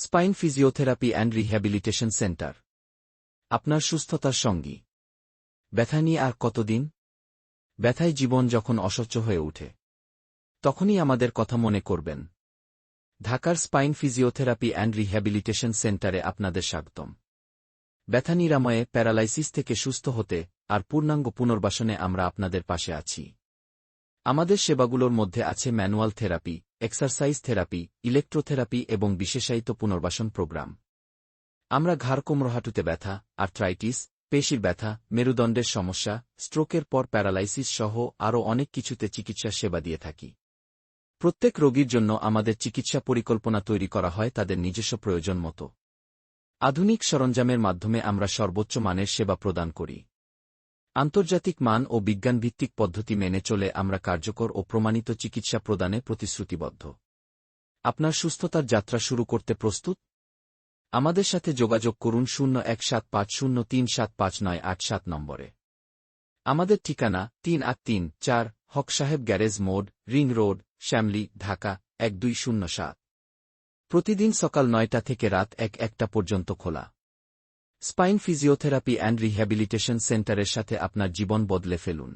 Spine physiotherapy and rehabilitation centre. আপনার সুস্থতার সঙ্গী। ব্যথা নিয়ে আর কতদিন? ব্যথায় জীবন যখন অসহ্য হয়ে ওঠে, তখনই আমাদের কথা মনে করবেন। ঢাকার স্পাইন ফিজিওথেরাপি অ্যান্ড রিহ্যাবিলিটেশন সেন্টারে আপনাদের স্বাগতম। ব্যথা নিরাময়ে প্যারালাইসিস থেকে সুস্থ হতে আর পূর্ণাঙ্গ পুনর্বাসনে আমরা আপনাদের পাশে আছি। আমাদের সেবাগুলোর মধ্যে আছে manual therapy, exercise therapy, electrotherapy এবং বিশেষায়িত পুনর্বাসন প্রোগ্রাম। আমরা ঘাড় কোমরহাঁটুতে ব্যথা, আর্থ্রাইটিস, পেশির ব্যথা, মেরুদণ্ডের সমস্যা, স্ট্রোকের পর প্যারালাইসিস সহ আরও অনেক কিছুতে চিকিৎসা সেবা দিয়ে থাকি। প্রত্যেক রোগীর জন্য আমাদের চিকিৎসা পরিকল্পনা তৈরি করা হয় তাদের নিজস্ব প্রয়োজন মতো। আধুনিক সরঞ্জামের মাধ্যমে আমরা সর্বোচ্চ মানের সেবা প্রদান করি। আন্তর্জাতিক মান ও বিজ্ঞানভিত্তিক পদ্ধতি মেনে চলে আমরা কার্যকর ও প্রমাণিত চিকিৎসা প্রদানে প্রতিশ্রুতিবদ্ধ। আপনার সুস্থতার যাত্রা শুরু করতে প্রস্তুত? আমাদের সাথে যোগাযোগ করুন শূন্য এক সাত পাঁচ শূন্য তিন সাত পাঁচ নয় আট সাত নম্বরে। আমাদের ঠিকানা তিন আট তিন চার হক সাহেব গ্যারেজ মোড, রিং রোড, শ্যামলি, ঢাকা এক দুই শূন্য সাত। প্রতিদিন সকাল নয়টা থেকে রাত এক একটা পর্যন্ত খোলা। স্পাইন ফিজিওথেরাপি অ্যান্ড রিহ্যাবিলিটেশন সেন্টারের সাথে আপনার জীবন বদলে ফেলুন।